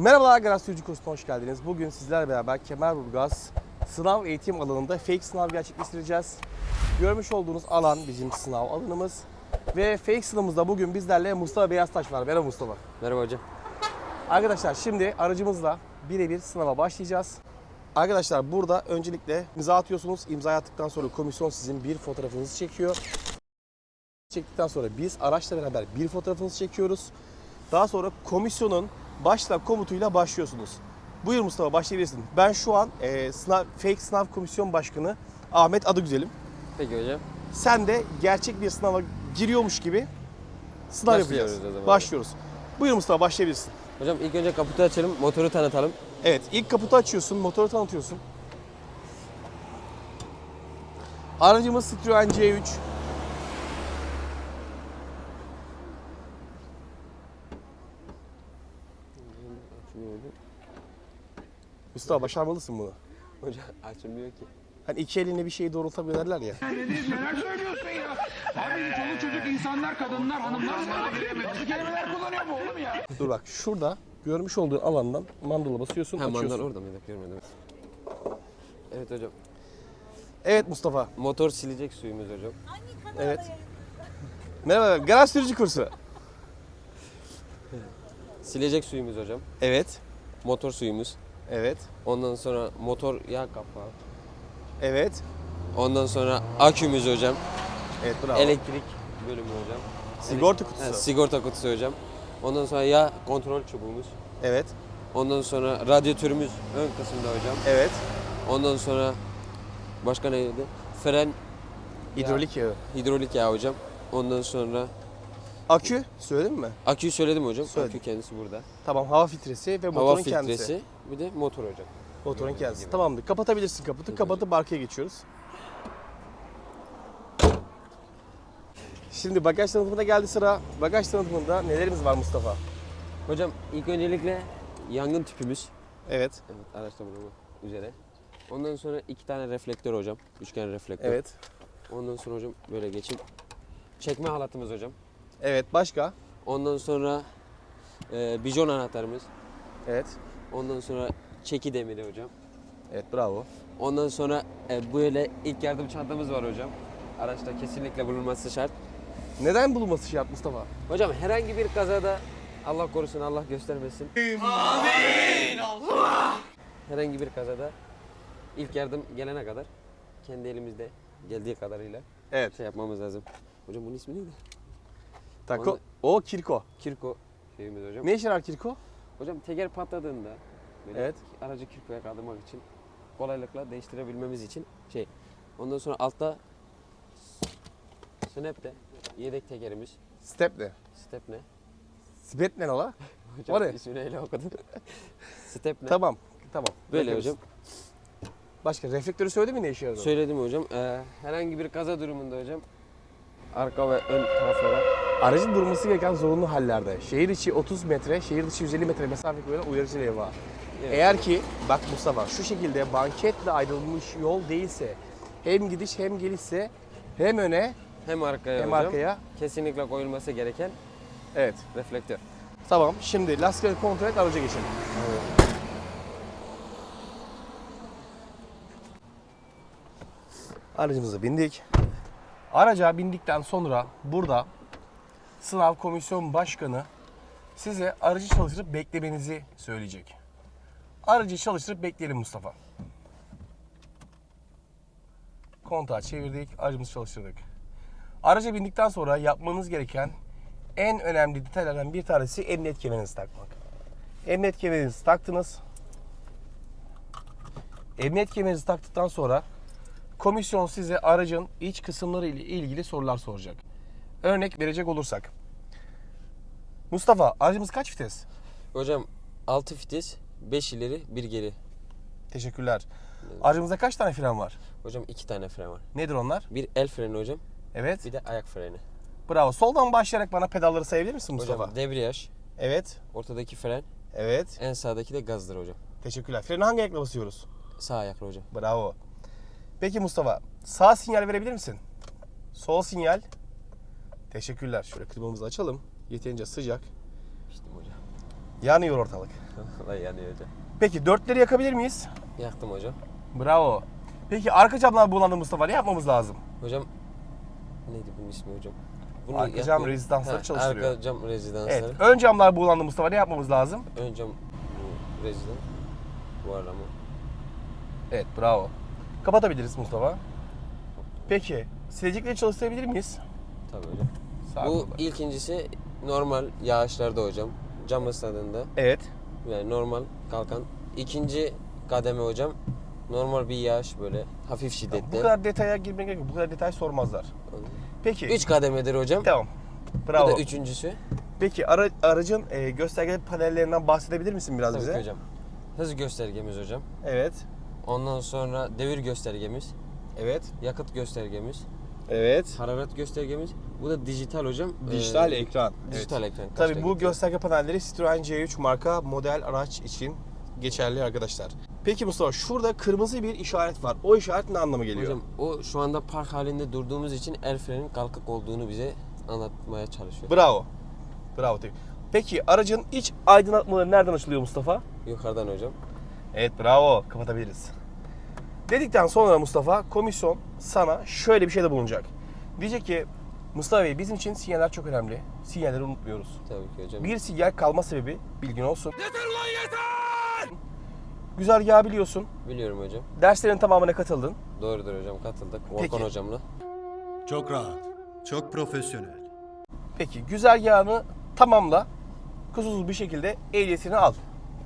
Merhabalar Garaj Sürücü kursuna hoş geldiniz. Bugün sizlerle beraber Kemerburgaz sınav eğitim alanında fake sınav gerçekleştireceğiz. Görmüş olduğunuz alan bizim sınav alanımız. Ve fake sınavımızda bugün bizlerle Mustafa Beyaztaş var. Merhaba Mustafa. Merhaba hocam. Arkadaşlar şimdi aracımızla birebir sınava başlayacağız. Arkadaşlar burada öncelikle imza atıyorsunuz. İmza attıktan sonra komisyon sizin bir fotoğrafınızı çekiyor. Çektikten sonra biz araçla beraber bir fotoğrafınızı çekiyoruz. Daha sonra komisyonun başla komutuyla başlıyorsunuz. Buyur Mustafa başlayabilirsin. Ben şu an e, sınav, fake sınav komisyon başkanı Ahmet Adıgüzel'im. Peki hocam. Sen de gerçek bir sınava giriyormuş gibi sınav Başlıyoruz yapacağız. zaman. Başlıyoruz. Buyur Mustafa başlayabilirsin. Hocam ilk önce kaputu açalım, motoru tanıtalım. Evet, ilk kaputu açıyorsun, motoru tanıtıyorsun. Aracımız Citroen C3. Mustafa başarmalısın bunu. Hocam açılmıyor ki. Hani iki elinle bir şeyi doğrultabilirler ya. Deniz neler söylüyorsun ya? Abi çoluk çocuk insanlar, kadınlar, hanımlar nasıl kelimeler kullanıyor bu oğlum ya? Dur bak şurada görmüş olduğun alandan mandala basıyorsun, Ha açıyorsun. mandal orada mıydı? Görmedim. Evet hocam. Evet Mustafa. Motor silecek suyumuz hocam. Evet. Merhaba, garaj sürücü kursu. Silecek suyumuz hocam. Evet. Motor suyumuz. Evet. Ondan sonra motor yağ kapağı. Evet. Ondan sonra akümüz hocam. Evet bravo. Elektrik bölümü hocam. Sigorta kutusu. Ha, sigorta kutusu hocam. Ondan sonra yağ kontrol çubuğumuz. Evet. Ondan sonra radyatörümüz ön kısımda hocam. Evet. Ondan sonra başka neydi? Fren, Hidrolik yağı. hidrolik yağ hocam. Ondan sonra Akü söyledin mi? aküyü söyledim hocam. Söyledim. Akü kendisi burada. Tamam hava filtresi ve motorun Hava kendisi. Bir de motor hocam. Motorun Gördüğünüz kendisi. Tamamdır. Kapatabilirsin kaputu. Kapatıp arkaya geçiyoruz. Şimdi bagaj tanıtımına geldi sıra. Bagaj tanıtımında nelerimiz var Mustafa? Hocam ilk öncelikle yangın tüpümüz. Evet. Evet araçta bulunmak üzere. Ondan sonra iki tane reflektör hocam. Üçgen reflektör. Evet. Ondan sonra hocam böyle geçeyim. Çekme halatımız hocam. Evet. Başka? Ondan sonra e, bijon anahtarımız. Evet. Ondan sonra çeki demiri hocam. Evet bravo. Ondan sonra e, böyle ilk yardım çantamız var hocam. Araçta kesinlikle bulunması şart. Neden bulunması şart Mustafa? Hocam herhangi bir kazada Allah korusun Allah göstermesin. Amin Allah. Herhangi bir kazada ilk yardım gelene kadar kendi elimizde geldiği kadarıyla Evet. şey yapmamız lazım. Hocam bunun ismi neydi? Tako. Onu- O kirko. Kirko şeyimiz hocam. Ne işe yarar kirko? Hocam teker patladığında böyle Evet. aracı kirkoya kaldırmak için kolaylıkla değiştirebilmemiz için şey. Ondan sonra altta snap'te yedek tekerimiz. Step ne? Step ne? Spet ne ola? Hocam O ne? ismini öyle okudum. Step ne? Tamam. Tamam. Böyle Bakıyoruz. hocam. Başka reflektörü söyledi mi ne işe yaradığını? Söyledim hocam. Ee, herhangi bir kaza durumunda hocam arka ve ön taraflara Aracın durması gereken zorunlu hallerde şehir içi 30 metre, şehir dışı 150 metre mesafe koyulan uyarıcı levha. Evet. Eğer ki bak Mustafa şu şekilde banketle ayrılmış yol değilse hem gidiş hem gelişse hem öne hem arkaya hem hocam arkaya kesinlikle koyulması gereken evet reflektör. tamam şimdi lastikleri kontrol et araca geçelim. Aracımıza bindik. Araca bindikten sonra burada sınav komisyon başkanı size aracı çalıştırıp beklemenizi söyleyecek. Aracı çalıştırıp bekleyelim Mustafa. Kontağı çevirdik, aracımızı çalıştırdık. Araca bindikten sonra yapmanız gereken en önemli detaylardan bir tanesi emniyet kemerinizi takmak. Emniyet kemerinizi taktınız. Emniyet kemerinizi taktıktan sonra komisyon size aracın iç kısımları ile ilgili sorular soracak. Örnek verecek olursak. Mustafa aracımız kaç vites? Hocam 6 vites 5 ileri 1 geri. Teşekkürler. Aracımızda kaç tane fren var? Hocam 2 tane fren var. Nedir onlar? Bir el freni hocam Evet. bir de ayak freni. Bravo. Soldan başlayarak bana pedalları sayabilir misin Mustafa? Hocam debriyaj, Evet. ortadaki fren, Evet. en sağdaki de gazdır hocam. Teşekkürler. Freni hangi ayakla basıyoruz? Sağ ayaklı hocam. Bravo. Peki Mustafa, sağ sinyal verebilir misin? Sol sinyal. Teşekkürler. Şöyle klimamızı açalım. Yeterince sıcak. İşte hocam. Yanıyor ortalık. Vallahi yanıyor hocam. Peki dörtleri yakabilir miyiz? Yaktım hocam. Bravo. Peki arka camlar bulandı Mustafa ne yapmamız lazım? Hocam neydi bunun ismi hocam? Arka yak- cam rezidansları Ha, çalıştırıyor. Arka cam rezidansları. Evet. Ön camlar bulandı Mustafa ne yapmamız lazım? Ön cam bu rezidans. Bu arama. Evet bravo. Kapatabiliriz Mustafa. Peki silecekleri çalıştırabilir miyiz? Tabii hocam. Sağ bu kolda. ilkincisi normal yağışlarda hocam. Cam ısladığında Evet. yani normal kalkan. İkinci kademe hocam normal bir yağış böyle hafif Bu şiddetli. kadar detaya girmek gerek yok. Bu kadar detay sormazlar. Peki. Üç kademedir hocam. Tamam. Bu Bravo. da üçüncüsü. Peki ara- aracın e, gösterge panellerinden bahsedebilir misin biraz Tabii bize? ki hocam. Hız göstergemiz hocam. Evet. Ondan sonra devir göstergemiz, Evet. yakıt göstergemiz, Evet. hararet göstergemiz. Bu da dijital hocam. Dijital Ee, ekran. Dijital ekran. Tabii Kaçta bu gösterge panelleri Citroen C3 marka model araç için geçerli arkadaşlar. Peki Mustafa şurada kırmızı bir işaret var. O işaret ne anlama geliyor? Hocam o şu anda park halinde durduğumuz için el frenin kalkık olduğunu bize anlatmaya çalışıyor. Bravo. Bravo. tabii. Peki aracın iç aydınlatmaları nereden açılıyor Mustafa? Yukarıdan hocam. Evet bravo. Kapatabiliriz. Dedikten sonra Mustafa komisyon sana şöyle bir şey de bulunacak. Diyecek ki Mustafa Bey bizim için sinyaller çok önemli. Sinyalleri unutmuyoruz. Tabii ki hocam. Bir sinyal kalma sebebi bilgin olsun. Yeter lan yeter! Güzergahı biliyorsun. Biliyorum hocam. Derslerin tamamına katıldın. Doğrudur hocam katıldık. Peki. Volkan hocamla. Çok rahat, çok profesyonel. Peki güzergahını tamamla. Kusursuz bir şekilde ehliyetini al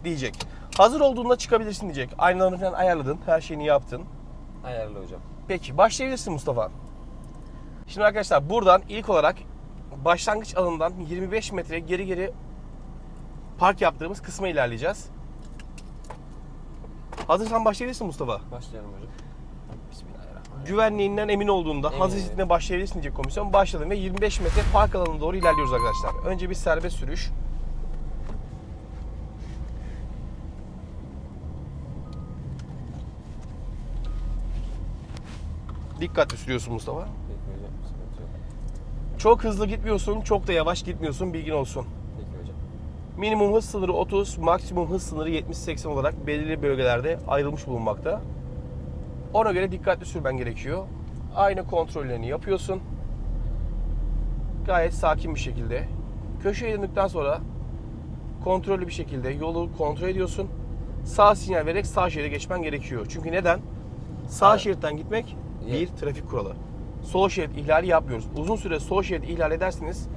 diyecek. Hazır olduğunda çıkabilirsin diyecek. Aynalarını falan ayarladın. Her şeyini yaptın. Ayarlı hocam. Peki başlayabilirsin Mustafa. Şimdi arkadaşlar buradan ilk olarak başlangıç alanından 25 metre geri geri park yaptığımız kısma ilerleyeceğiz. Hazırsan başlayabilirsin Mustafa. Başlayalım hocam. Bismillahirrahmanirrahim. Güvenliğinden emin olduğunda Emin hazır şeklinde başlayabilirsin diyecek komisyon. Başladım ve 25 metre park alanına doğru ilerliyoruz arkadaşlar. Önce bir serbest sürüş. Dikkatli sürüyorsun Mustafa. Peki hocam. Sıkıntı yok. Çok hızlı gitmiyorsun, çok da yavaş gitmiyorsun bilgin olsun. Peki hocam. Minimum hız sınırı 30, maksimum hız sınırı 70-80 olarak belirli bölgelerde ayrılmış bulunmakta. Ona göre dikkatli sürmen gerekiyor. Aynı kontrollerini yapıyorsun. Gayet sakin bir şekilde. Köşeye döndükten sonra kontrollü bir şekilde yolu kontrol ediyorsun. Sağ sinyal vererek sağ şeride geçmen gerekiyor. Çünkü neden? Sağ şeritten gitmek Bir trafik kuralı. Sol şerit ihlali yapmıyoruz. Uzun süre sol şerit ihlal ederseniz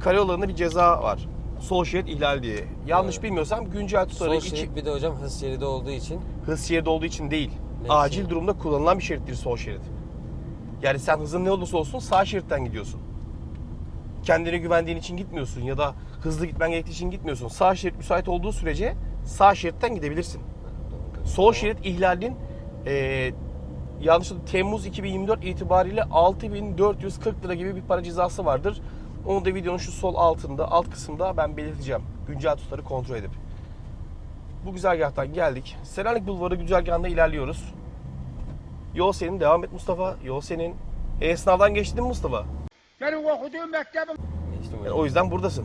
karayollarında bir ceza var. Sol şerit ihlal diye. Yanlış Evet. bilmiyorsam güncel tutarı Sol iki şerit bir de hocam hız şeridi olduğu için hız şeridi olduğu için değil. Ne Acil durumda kullanılan bir şerittir sol şerit. Yani sen hızın ne olursa olsun sağ şeritten gidiyorsun. Kendine güvendiğin için gitmiyorsun ya da hızlı gitmen gerektiği için gitmiyorsun. Sağ şerit müsait olduğu sürece sağ şeritten gidebilirsin. Sol şerit ihlalinin eee yanlış Temmuz 2024 itibariyle 6440 lira gibi bir para cezası vardır. Onu da videonun şu sol altında, alt kısımda ben belirteceğim. Güncel tutarı kontrol edip. Bu güzergahtan geldik. Selanik Bulvarı güzergahında ilerliyoruz. Yol senin, devam et Mustafa. Yol senin. E sınavdan geçtin mi Mustafa? Benim okuduğum mektebim geçtim Yani hocam. o yüzden buradasın.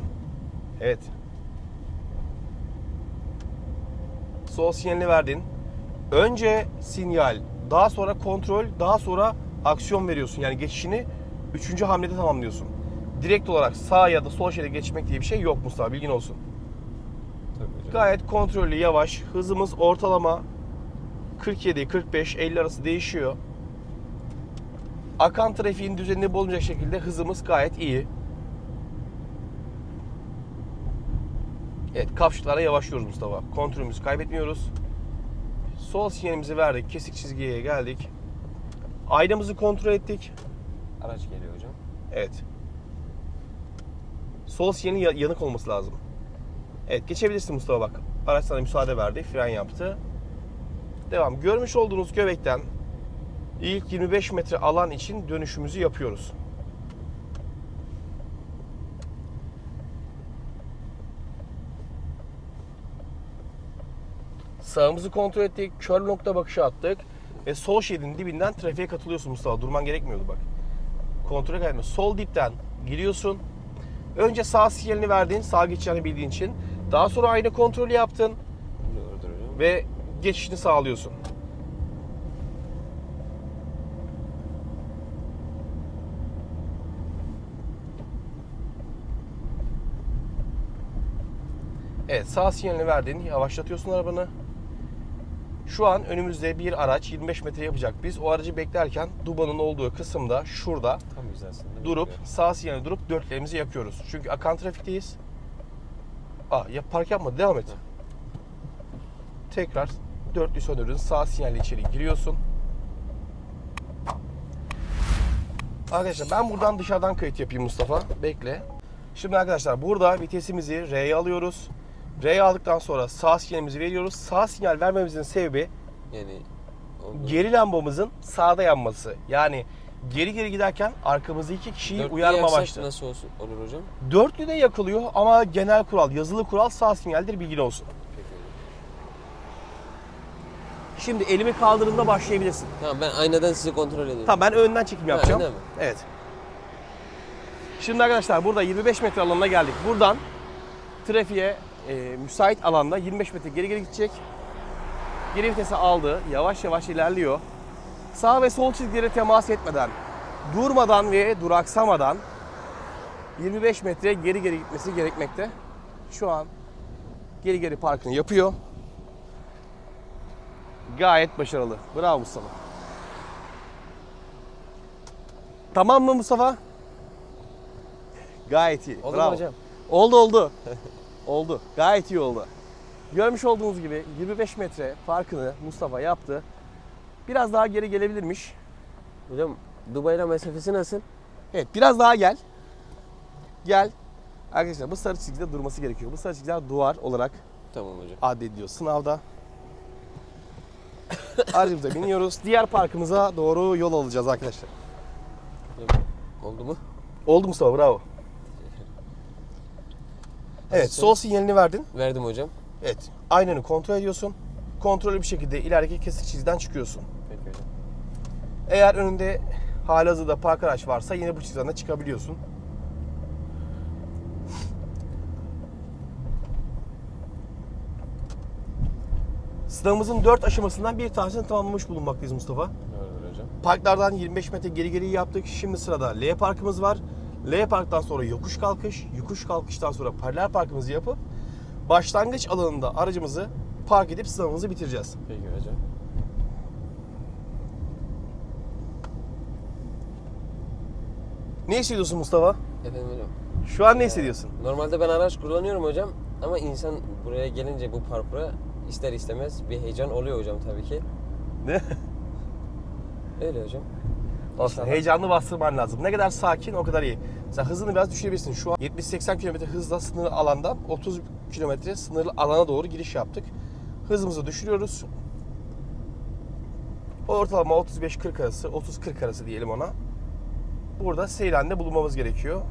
Evet. Sol sinyalini verdin. Önce sinyal, daha sonra kontrol, daha sonra aksiyon veriyorsun. Yani geçişini üçüncü hamlede tamamlıyorsun. Direkt olarak sağ ya da sol şeride geçmek diye bir şey yok Mustafa bilgin olsun. Tabii. Gayet kontrollü, yavaş. Hızımız ortalama 47, 45, 50 arası değişiyor. Akan trafiğin düzenini bozmayacak şekilde hızımız gayet iyi. Evet, kavşaklara yavaşlıyoruz Mustafa. Kontrolümüzü kaybetmiyoruz. Sol sinyalimizi verdik, kesik çizgiye geldik. Aynamızı kontrol ettik. Araç geliyor hocam. Evet. Sol sinyalin ya- yanık olması lazım. Evet geçebilirsin Mustafa bak. Araç sana müsaade verdi. Fren yaptı. Devam. Görmüş olduğunuz göbekten ilk 25 metre alan için dönüşümüzü yapıyoruz. Sağımızı kontrol ettik. Kör nokta bakışı attık. Ve sol şeridin dibinden trafiğe katılıyorsun Mustafa. Durman gerekmiyordu bak kontrol kaybetme. Sol dipten giriyorsun. Önce sağ sinyalini verdin, sağ geçeceğini bildiğin için. Daha sonra aynı kontrolü yaptın. ve geçişini sağlıyorsun. Evet sağ sinyalini verdin. Yavaşlatıyorsun arabanı. Şu an önümüzde bir araç 25 metre yapacak. Biz o aracı beklerken dubanın olduğu kısımda şurada Tam durup sağ sinyali durup dörtlerimizi yakıyoruz. Çünkü akan trafikteyiz. Aa ya park yapma devam et. Tekrar dörtlü söndürün. Sağ sinyali içeri giriyorsun. Arkadaşlar ben buradan dışarıdan kayıt yapayım Mustafa. Bekle. Şimdi arkadaşlar burada vitesimizi R'ye alıyoruz. R'ye aldıktan sonra sağ sinyalimizi veriyoruz. Sağ sinyal vermemizin sebebi Yani oldu. geri lambamızın sağda yanması. Yani geri geri giderken arkamızdaki iki kişiyi Dörtlü uyarma amaçlı. Nasıl olsun, olur hocam? Dörtlü de yakılıyor ama genel kural, yazılı kural sağ sinyaldir bilgin olsun. Peki. Şimdi elimi kaldırdığımda başlayabilirsin. Tamam ben aynadan sizi kontrol ediyorum. Tamam ben önden çekim yapacağım. önden mi? Evet. Şimdi arkadaşlar burada 25 metre alanına geldik. Buradan trafiğe e, müsait alanda 25 metre geri geri gidecek. Geri vitesi aldı. Yavaş yavaş ilerliyor. Sağ ve sol çizgilere temas etmeden, durmadan ve duraksamadan 25 metre geri geri gitmesi gerekmekte. Şu an geri geri parkını yapıyor. Gayet başarılı. Bravo Mustafa. Tamam mı Mustafa? Gayet iyi. Oldu Bravo. hocam? Oldu oldu. oldu. Gayet iyi oldu. Görmüş olduğunuz gibi 25 metre farkını Mustafa yaptı. Biraz daha geri gelebilirmiş. Hocam Dubai'yle mesafesi nasıl? Evet biraz daha gel. Gel. Arkadaşlar bu sarı çizgide durması gerekiyor. Bu sarı çizgiler duvar olarak Tamam hocam. addediliyor sınavda. Aracımıza biniyoruz. Diğer parkımıza doğru yol alacağız arkadaşlar. Oldu mu? Oldu Mustafa bravo. Evet sol sinyalini verdin. Verdim hocam. Evet aynanı kontrol ediyorsun. Kontrollü bir şekilde ilerideki kesik çizgiden çıkıyorsun. Peki hocam. Eğer önünde halihazırda park araç varsa yine bu çizgiden de çıkabiliyorsun. Sınavımızın 4 aşamasından bir tanesini tamamlamış bulunmaktayız Mustafa. Parklardan 25 metre geri geri yaptık. Şimdi sırada L parkımız var. L parktan sonra yokuş kalkış, yokuş kalkıştan sonra paralel parkımızı yapıp başlangıç alanında aracımızı park edip sınavımızı bitireceğiz. Peki hocam. Ne hissediyorsun Mustafa? Efendim hocam. Şu an ne hissediyorsun? Normalde ben araç kullanıyorum hocam. Ama insan buraya gelince bu parkura ister istemez bir heyecan oluyor hocam tabii ki. Ne? Öyle hocam. Olsun. İnşallah. Heyecanlı bastırman lazım. Ne kadar sakin o kadar iyi. Sen hızını biraz düşürebilirsin. Şu an 70-80 km hızla sınırlı alandan 30 km sınırlı alana doğru giriş yaptık. Hızımızı düşürüyoruz. Ortalama 35-40 arası, 30-40 arası diyelim ona. Burada seyrende bulunmamız gerekiyor.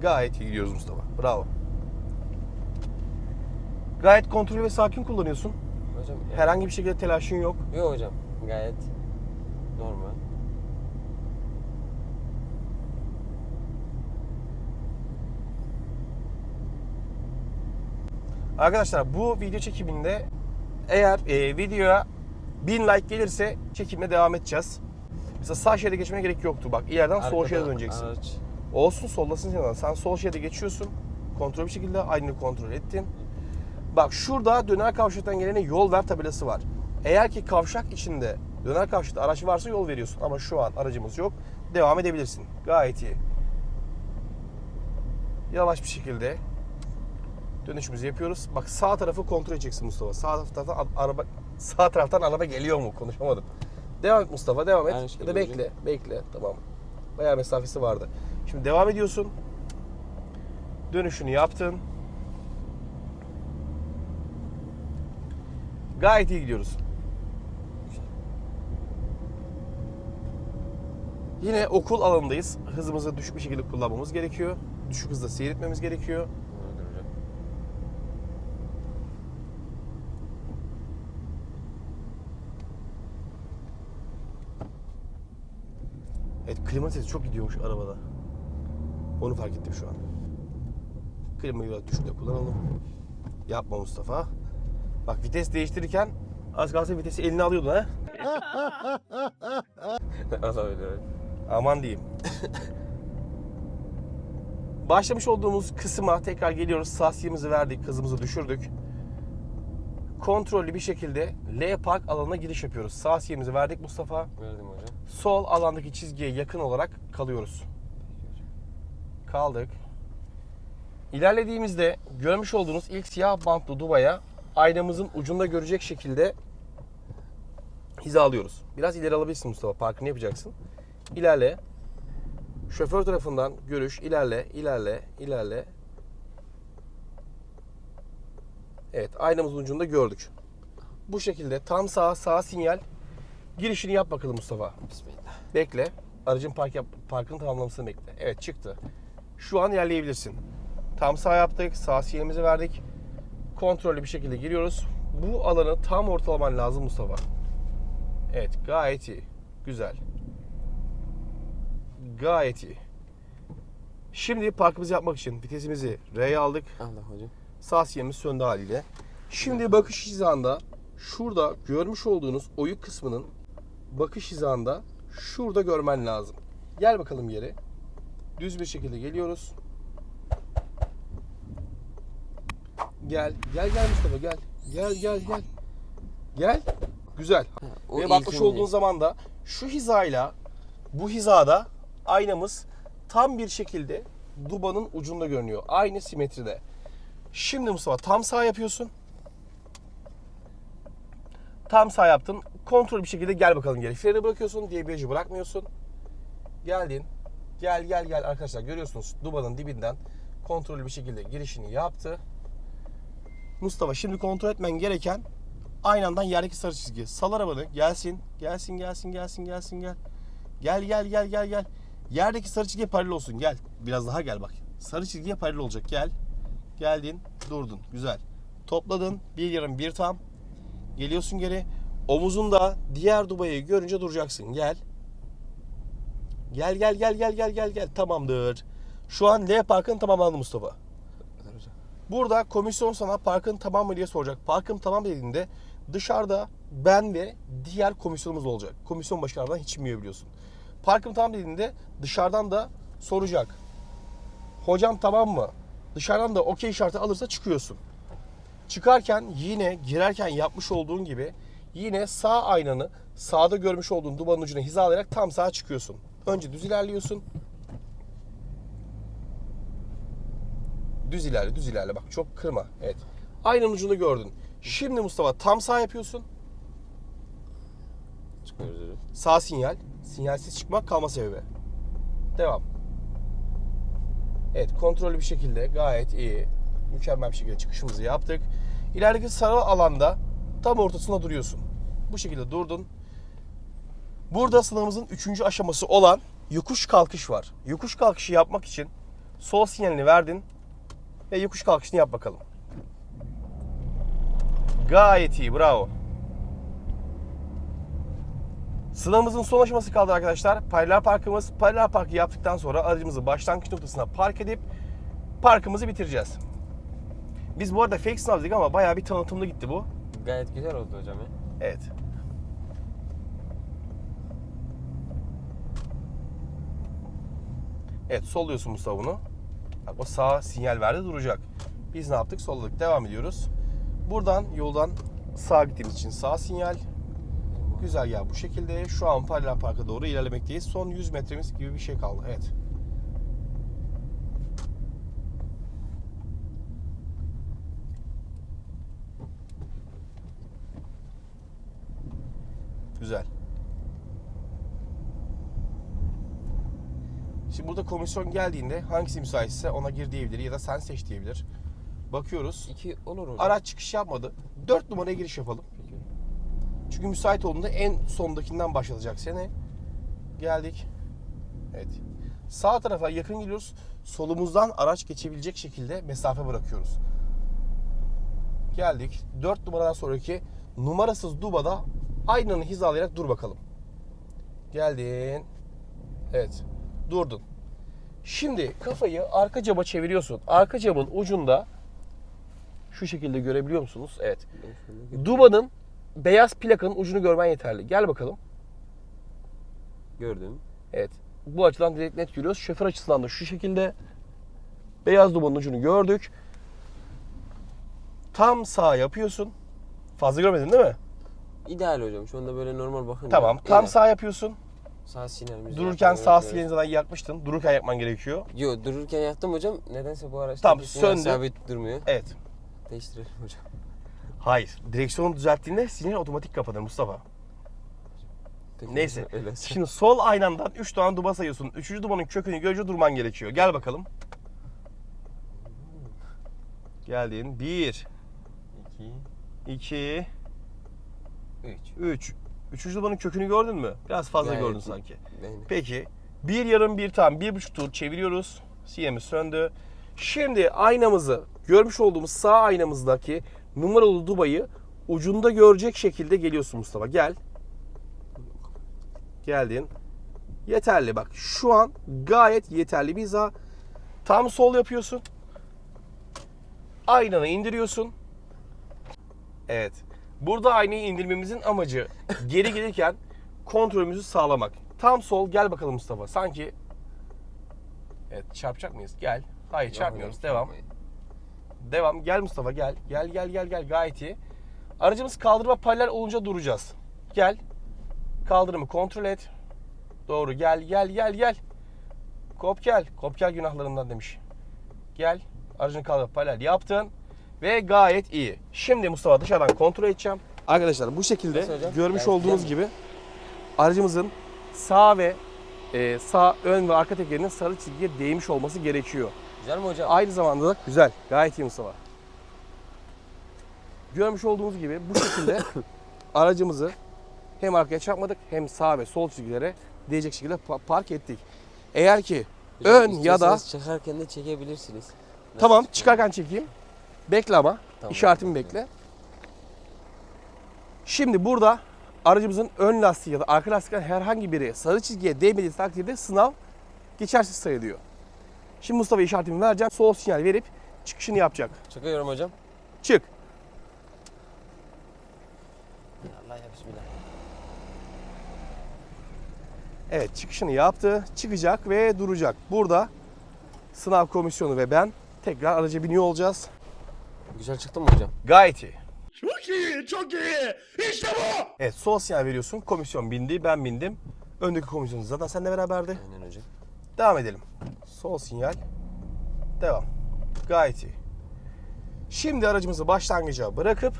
Gayet iyi gidiyoruz Mustafa. Bravo. Gayet kontrollü ve sakin kullanıyorsun. Hocam ya- Herhangi bir şekilde telaşın yok. Yok hocam. Gayet normal. Arkadaşlar bu video çekiminde eğer e, videoya 1000 like gelirse çekimle devam edeceğiz. Mesela sağ şeride geçmene gerek yoktu. Bak ileriden sol şeride döneceksin. Araç. Olsun soldasın sen. Sen sol şeride geçiyorsun. Kontrol bir şekilde aynı kontrol ettin. Bak şurada döner kavşaktan gelene yol ver tabelası var. Eğer ki kavşak içinde döner kavşakta araç varsa yol veriyorsun. Ama şu an aracımız yok. Devam edebilirsin. Gayet iyi. Yavaş bir şekilde dönüşümüzü yapıyoruz. Bak sağ tarafı kontrol edeceksin Mustafa. Sağ taraftan araba sağ taraftan araba geliyor mu? Konuşamadım. Devam et Mustafa, devam et. Ya da bekle, bekle. Tamam. Bayağı mesafesi vardı. Şimdi devam ediyorsun. Dönüşünü yaptın. Gayet iyi gidiyoruz. Yine okul alanındayız. Hızımızı düşük bir şekilde kullanmamız gerekiyor. Düşük hızda seyretmemiz gerekiyor. Evet klima sesi çok gidiyormuş arabada. Onu fark ettim şu an. Klimayı biraz düşükte kullanalım. Yapma Mustafa. Bak vites değiştirirken az kalsın vitesi eline alıyordun ha. Aman diyeyim. Başlamış olduğumuz kısma tekrar geliyoruz. Sasiyemizi verdik, hızımızı düşürdük. Kontrollü bir şekilde L park alanına giriş yapıyoruz. Sasiyemizi verdik Mustafa. Verdim hocam. Sol alandaki çizgiye yakın olarak kalıyoruz. Kaldık. İlerlediğimizde görmüş olduğunuz ilk siyah bantlı duvaya aynamızın ucunda görecek şekilde hizalıyoruz. Biraz ileri alabilirsin Mustafa. Parkını yapacaksın. İlerle. Şoför tarafından görüş. ilerle, ilerle, ilerle. Evet, aynamızın ucunda gördük. Bu şekilde tam sağ, sağ sinyal girişini yap bakalım Mustafa. Bismillah. Bekle. Aracın park yap, parkını tamamlamasını bekle. Evet çıktı. Şu an ilerleyebilirsin. Tam sağ yaptık. Sağ sinyalimizi verdik. Kontrollü bir şekilde giriyoruz. Bu alanı tam ortalaman lazım Mustafa. Evet gayet iyi. Güzel. Gayet iyi. Şimdi parkımızı yapmak için vitesimizi R'ye aldık. Allah hocam. Sağ sinyalimiz söndü haliyle. Şimdi bakış hizanda şurada görmüş olduğunuz oyuk kısmının bakış hizanda şurada görmen lazım. Gel bakalım yere. Düz bir şekilde geliyoruz. Gel. Gel gel Mustafa gel. Gel gel gel. Gel. Güzel. Ve bakmış olduğun zaman da şu hizayla bu hizada aynamız tam bir şekilde dubanın ucunda görünüyor. Aynı simetride. Şimdi Mustafa tam sağ yapıyorsun. Tam sağ yaptın. Kontrol bir şekilde gel bakalım geri. Freni bırakıyorsun. Debriyajı bırakmıyorsun. Geldin. Gel gel gel arkadaşlar görüyorsunuz dubanın dibinden kontrollü bir şekilde girişini yaptı. Mustafa şimdi kontrol etmen gereken aynı anda yerdeki sarı çizgi. Sal arabanı gelsin. Gelsin gelsin gelsin gelsin gel. Gel gel gel gel gel. Yerdeki sarı çizgiye paralel olsun gel. Biraz daha gel bak. Sarı çizgiye paralel olacak gel. Geldin durdun güzel. Topladın bir yarım bir tam. Geliyorsun geri. Omuzunda diğer dubayı görünce duracaksın. Gel. Gel gel gel gel gel gel gel. Tamamdır. Şu an L parkın tamamlandı Mustafa. Burada komisyon sana parkın tamam mı diye soracak. Parkım tamam dediğinde dışarıda ben ve diğer komisyonumuz olacak. Komisyon başkanından hiç bilmiyor biliyorsun. Parkım tamam dediğinde dışarıdan da soracak. Hocam tamam mı? Dışarıdan da okey işareti alırsa çıkıyorsun. Çıkarken yine girerken yapmış olduğun gibi yine sağ aynanı sağda görmüş olduğun dubanın ucuna hizalayarak tam sağa çıkıyorsun. Önce düz ilerliyorsun. Düz ilerle, düz ilerle. Bak çok kırma. Evet. Aynanın ucunu gördün. Şimdi Mustafa tam sağ yapıyorsun. Çıkıyoruz hocam. Sağ sinyal. Sinyalsiz çıkmak kalma sebebi. Devam. Evet kontrollü bir şekilde gayet iyi. Mükemmel bir şekilde çıkışımızı yaptık. İlerideki sarı alanda tam ortasında duruyorsun. Bu şekilde durdun. Burada sınavımızın üçüncü aşaması olan yokuş kalkış var. Yokuş kalkışı yapmak için sol sinyalini verdin ve yokuş kalkışını yap bakalım. Gayet iyi bravo. Sınavımızın son aşaması kaldı arkadaşlar. Paralel parkımız. Paralel parkı yaptıktan sonra aracımızı başlangıç noktasına park edip parkımızı bitireceğiz. Biz bu arada fake sınav dedik ama bayağı bir tanıtımlı gitti bu. Gayet güzel oldu hocam ya. Evet. Evet solluyorsun Mustafa. Bak o sağ sinyal verdi duracak. Biz ne yaptık? Solladık. Devam ediyoruz. Buradan yoldan sağa gittiğimiz için sağ sinyal. Güzel ya bu şekilde. Şu an paralel parka doğru ilerlemekteyiz. Son 100 metremiz gibi bir şey kaldı. Evet. Güzel. Şimdi burada komisyon geldiğinde hangisi müsaitse ona gir diyebilir ya da sen seç diyebilir. Bakıyoruz. İki olur hocam. Araç çıkış yapmadı. 4 numaraya giriş yapalım. Peki. Çünkü müsait olduğunda en sondakinden başlatacak seni. Geldik. Evet. Sağ tarafa yakın gidiyoruz. Solumuzdan araç geçebilecek şekilde mesafe bırakıyoruz. Geldik. 4 numaradan sonraki numarasız dubada aynanı hizalayarak dur bakalım. Geldin. Evet. Durdun. Şimdi kafayı arka cama çeviriyorsun. Arka camın ucunda şu şekilde görebiliyor musunuz? Evet. Dumanın beyaz plakanın ucunu görmen yeterli. Gel bakalım. Gördüm. Evet. Bu açıdan direkt net görüyoruz. Şoför açısından da şu şekilde beyaz dumanın ucunu gördük. Tam sağ yapıyorsun. Fazla görmedin değil mi? İdeal hocam. Şu anda böyle normal bakınca. Tamam. Tam ideal. sağ yapıyorsun. Sağ sinyalimizi Dururken sağ sinyalini zaten yakmıştın. Dururken yakman gerekiyor. Yo dururken yaktım hocam. Nedense bu araçta Tamam, söndü. sabit durmuyor. Evet. Değiştirelim hocam. Hayır. Direksiyonu düzelttiğinde sinyal otomatik kapanır Mustafa. Peki, Neyse. Öyle. Şimdi sol aynandan 3 tane duba sayıyorsun. Üçüncü dumanın kökünü görünce durman gerekiyor. Gel bakalım. Geldin. 1, 2, 2, 3. 3. Üçüncü dumanın kökünü gördün mü? Biraz fazla Gayet gördün iyi. sanki. Beğendim. Peki. Bir yarım bir tam bir buçuk tur çeviriyoruz. Sinyalimiz söndü. Şimdi aynamızı görmüş olduğumuz sağ aynamızdaki numaralı dubayı ucunda görecek şekilde geliyorsun Mustafa. Gel. Geldin. Yeterli bak. Şu an gayet yeterli bir hizا. Tam sol yapıyorsun. Aynanı indiriyorsun. Evet. Burada aynayı indirmemizin amacı geri gelirken kontrolümüzü sağlamak. Tam sol gel bakalım Mustafa. Sanki Evet çarpacak mıyız? Gel. Hayır çarpmıyoruz. Devam. çarpmayın. Devam. Gel Mustafa gel. Gel gel gel gel gayet iyi. Aracımız kaldırma paralel olunca duracağız. Gel. Kaldırımı kontrol et. Doğru gel gel gel gel. Kop gel. Kop gel günahlarından demiş. Gel. Aracını kaldırma paralel yaptın. Ve gayet iyi. Şimdi Mustafa dışarıdan kontrol edeceğim. Arkadaşlar bu şekilde görmüş Gayet olduğunuz gibi aracımızın sağ ve e, sağ ön ve arka tekerinin sarı çizgiye değmiş olması gerekiyor. Güzel mi hocam? Aynı zamanda da güzel. Gayet iyi Mustafa. Görmüş olduğunuz gibi bu şekilde aracımızı hem arkaya çarpmadık hem sağ ve sol çizgilere değecek şekilde pa- park ettik. Eğer ki Hocam, ön ya da çıkarken de çekebilirsiniz. Nasıl tamam çıkarken çekeyim. Bekle ama. Tamam. İşaretimi bekle. Şimdi burada aracımızın ön lastiği ya da arka lastikten herhangi biri sarı çizgiye değmediği takdirde sınav geçersiz sayılıyor. Şimdi Mustafa işaretimi vereceğim. Sol sinyal verip çıkışını yapacak. Çıkıyorum hocam. Çık. Allah ya bismillah. Evet çıkışını yaptı. Çıkacak ve duracak. Burada sınav komisyonu ve ben tekrar araca biniyor olacağız. Güzel çıktı mı hocam? Gayet iyi. Çok iyi, çok iyi. İşte bu. Evet sol sinyal veriyorsun. Komisyon bindi, ben bindim. Öndeki komisyon zaten seninle beraberdi. Aynen hocam. Devam edelim. Sol sinyal. Devam. Gayet iyi. Şimdi aracımızı başlangıca bırakıp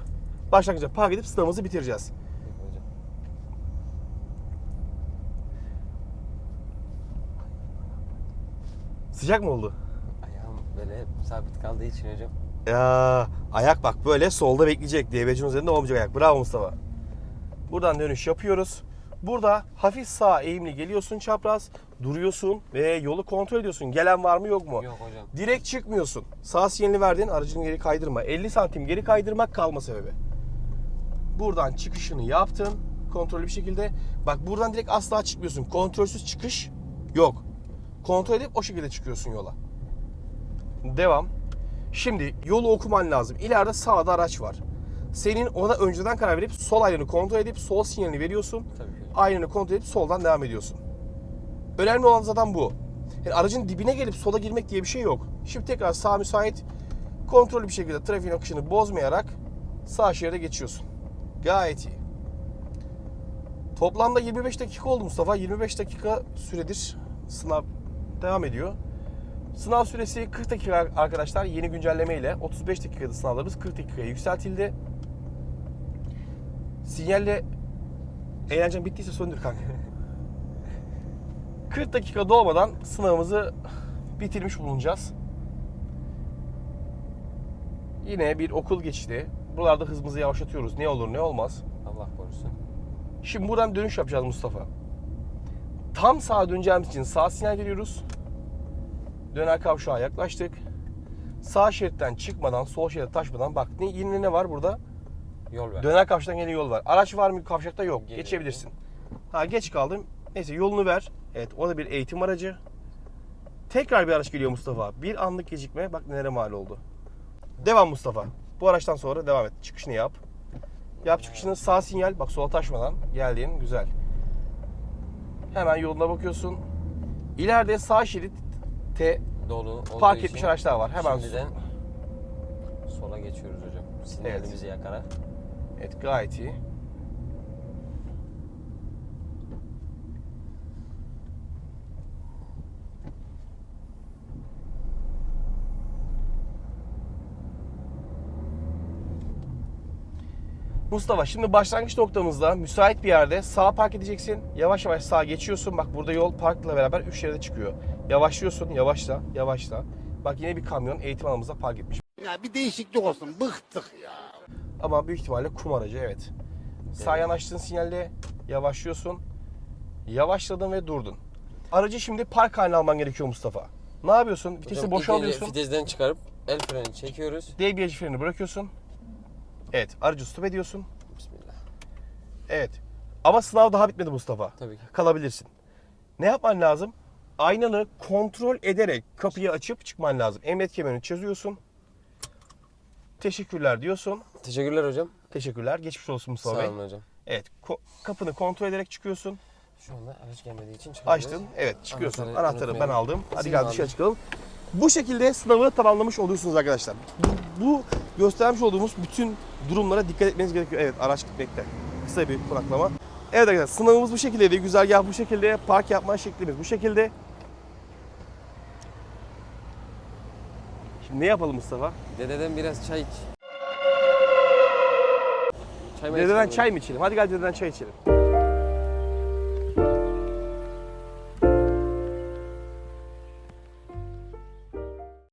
başlangıca park edip sınavımızı bitireceğiz. Sıcak mı oldu? Ayağım böyle sabit kaldığı için hocam. Ya ayak bak böyle solda bekleyecek. DBC'nin üzerinde olmayacak ayak. Bravo Mustafa. Buradan dönüş yapıyoruz. Burada hafif sağ eğimli geliyorsun çapraz. Duruyorsun ve yolu kontrol ediyorsun. Gelen var mı yok mu? Yok hocam. Direkt çıkmıyorsun. Sağ sinyalini verdin aracını geri kaydırma. 50 santim geri kaydırmak kalma sebebi. Buradan çıkışını yaptın. Kontrollü bir şekilde. Bak buradan direkt asla çıkmıyorsun. Kontrolsüz çıkış yok. Kontrol edip o şekilde çıkıyorsun yola. Devam. Şimdi yolu okuman lazım. İleride sağda araç var. Senin ona önceden karar verip sol ayranı kontrol edip sol sinyalini veriyorsun. Tabii. Ayranı kontrol edip soldan devam ediyorsun. Önemli olan zaten bu. Yani aracın dibine gelip sola girmek diye bir şey yok. Şimdi tekrar sağ müsait kontrollü bir şekilde trafiğin akışını bozmayarak sağ şeride geçiyorsun. Gayet iyi. Toplamda 25 dakika oldu Mustafa. 25 dakika süredir sınav devam ediyor. Sınav süresi 40 dakika arkadaşlar. Yeni güncelleme ile 35 dakikada sınavlarımız 40 dakikaya yükseltildi. Sinyalle eğlencen bittiyse söndür kanka. 40 dakika dolmadan sınavımızı bitirmiş bulunacağız. Yine bir okul geçti. Buralarda hızımızı yavaşlatıyoruz. Ne olur ne olmaz. Allah korusun. Şimdi buradan dönüş yapacağız Mustafa. Tam sağa döneceğimiz için sağ sinyal veriyoruz. Döner kavşağa yaklaştık. Sağ şeritten çıkmadan, sol şeride taşmadan bak ne, yine ne var burada? Yol ver. Döner kavşaktan gelen yol var. Araç var mı kavşakta yok. Geliyor. Geçebilirsin. Ha geç kaldım. Neyse yolunu ver. Evet o da bir eğitim aracı. Tekrar bir araç geliyor Mustafa. Bir anlık gecikme bak nelere mal oldu. Devam Mustafa. Bu araçtan sonra devam et. Çıkışını yap. Yap çıkışını sağ sinyal. Bak sola taşmadan geldiğin güzel. Hemen yoluna bakıyorsun. İleride sağ şerit T Dolu olduğu park için etmiş araçlar var. Hemen Şimdiden sola geçiyoruz hocam. Sinyalimizi yakarak. Evet gayet iyi. Mustafa şimdi başlangıç noktamızda müsait bir yerde sağ park edeceksin. Yavaş yavaş sağa geçiyorsun. Bak burada yol parkla beraber 3 şeride çıkıyor. Yavaşlıyorsun, yavaşla, yavaşla. Bak yine bir kamyon eğitim alanımızda park etmiş. Ya bir değişiklik olsun. Bıktık ya. Ama büyük ihtimalle kum aracı evet. Sağ yanaştığın sinyalle yavaşlıyorsun. Yavaşladın ve durdun. Aracı şimdi park haline alman gerekiyor Mustafa. Ne yapıyorsun? Vitesi Hocam, boşa ilk önce alıyorsun. Vitezden çıkarıp el freni çekiyoruz. Debriyaj freni bırakıyorsun. Evet, aracı stop ediyorsun. Bismillah. Evet. Ama sınav daha bitmedi Mustafa. Tabii ki. Kalabilirsin. Ne yapman lazım? Aynanı kontrol ederek kapıyı açıp çıkman lazım. Emniyet kemerini çözüyorsun. Teşekkürler diyorsun. Teşekkürler hocam. Teşekkürler. Geçmiş olsun Mustafa Sağ Bey. olun hocam. Evet, ko- kapını kontrol ederek çıkıyorsun. Şu anda araç gelmediği için çıkıyoruz. Açtın. Evet çıkıyorsun. Anahtarı Anahtarı, ben aldım. Hadi Sizin gel dışarı çıkalım. Bu şekilde sınavı tamamlamış oluyorsunuz arkadaşlar. Bu, bu göstermiş olduğumuz bütün durumlara dikkat etmeniz gerekiyor. Evet araç gitmekte. Kısa bir kuraklama. Evet arkadaşlar sınavımız bu şekildeydi. Güzergah bu şekilde. Park yapma şeklimiz bu şekilde. Şimdi ne yapalım Mustafa? Dededen biraz çay iç. Çay mı Dededen içelim çay mı içelim? Hadi gel dededen çay içelim.